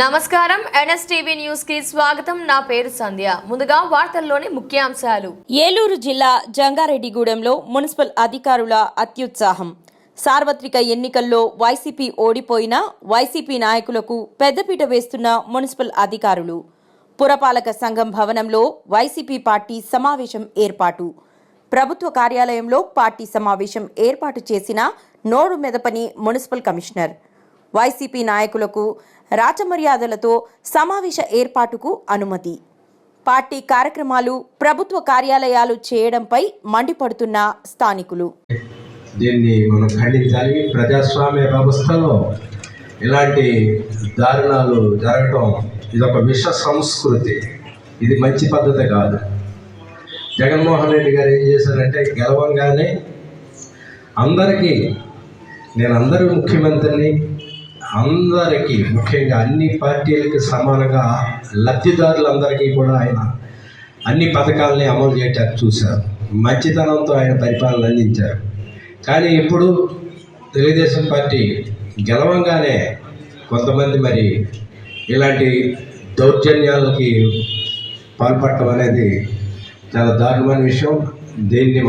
నమస్కారం. ఎన్ఎస్టీవీ న్యూస్కి స్వాగతం. నా పేరు సంధ్య. ముందుగా వార్తల్లోని ముఖ్యాంశాలు. ఏలూరు జిల్లా జంగారెడ్డిగూడెంలో మున్సిపల్ అధికారుల అత్యుత్సాహం. సార్వత్రిక ఎన్నికల్లో వైసీపీ ఓడిపోయినా వైసీపీ నాయకులకు పెద్దపీట వేస్తున్న మున్సిపల్ అధికారులు. పురపాలక సంఘం భవనంలో వైసీపీ పార్టీ సమావేశం ఏర్పాటు. ప్రభుత్వ కార్యాలయంలో పార్టీ సమావేశం ఏర్పాటు చేసిన నోరు మెదపని మున్సిపల్ కమిషనర్. వైసీపీ నాయకులకు రాచమర్యాదలతో సమావేశ ఏర్పాటుకు అనుమతి. పార్టీ కార్యక్రమాలు ప్రభుత్వ కార్యాలయాలు చేయడంపై మండిపడుతున్న స్థానికులు. దీన్ని మనం ఖండించాలి ప్రజాస్వామ్య వ్యవస్థలో ఇలాంటి దారుణాలు జరగటం ఇదొక విష సంస్కృతి. ఇది మంచి పద్ధతి కాదు. జగన్మోహన్ రెడ్డి గారు ఏం చేశారంటే గెలవంగానే అందరికీ నేను అందరూ ముఖ్యమంత్రిని అందరికీ ముఖ్యంగా అన్ని పార్టీలకు సమానంగా లబ్ధిదారులందరికీ కూడా ఆయన అన్ని పథకాలని అమలు చేయటానికి చూశారు. మంచితనంతో ఆయన పరిపాలన అందించారు. కానీ ఇప్పుడు తెలుగుదేశం పార్టీ గెలవంగానే కొంతమంది మరి ఇలాంటి దౌర్జన్యాలకి పాల్పడటం అనేది చాలా దారుణమైన విషయం. దీన్ని